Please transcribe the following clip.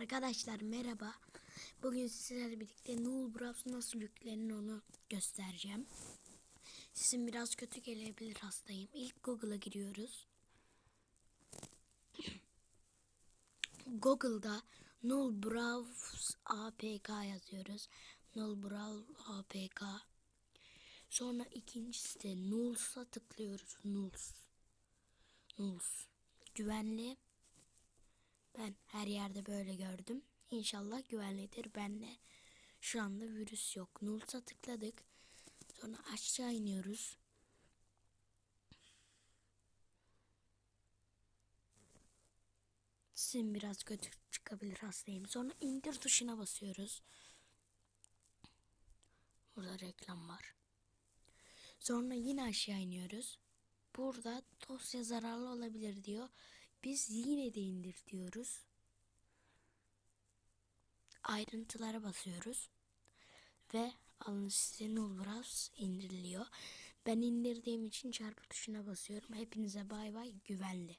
Arkadaşlar merhaba. Bugün sizlerle birlikte Null Browse nasıl yüklenir onu göstereceğim. Sesim biraz kötü gelebilir hastayım. İlk Google'a giriyoruz. Google'da Null Browse APK yazıyoruz. Null Browse APK. Sonra ikincisi de Nulls'a tıklıyoruz. Nulls. Nulls. Güvenli. Ben her yerde böyle gördüm. İnşallah güvenlidir. Bende şu anda virüs yok. Nulls'a tıkladık. Sonra aşağı iniyoruz. Sesim biraz kötü çıkabilir hastayım. Sonra indir tuşuna basıyoruz. Burada reklam var. Sonra yine aşağı iniyoruz. Burada dosya zararlı olabilir diyor. Biz yine de indir diyoruz. Ayrıntılara basıyoruz. Ve alın size Null Browse indiriliyor. Ben indirdiğim için çarpı tuşuna basıyorum. Hepinize bay bay güvenli.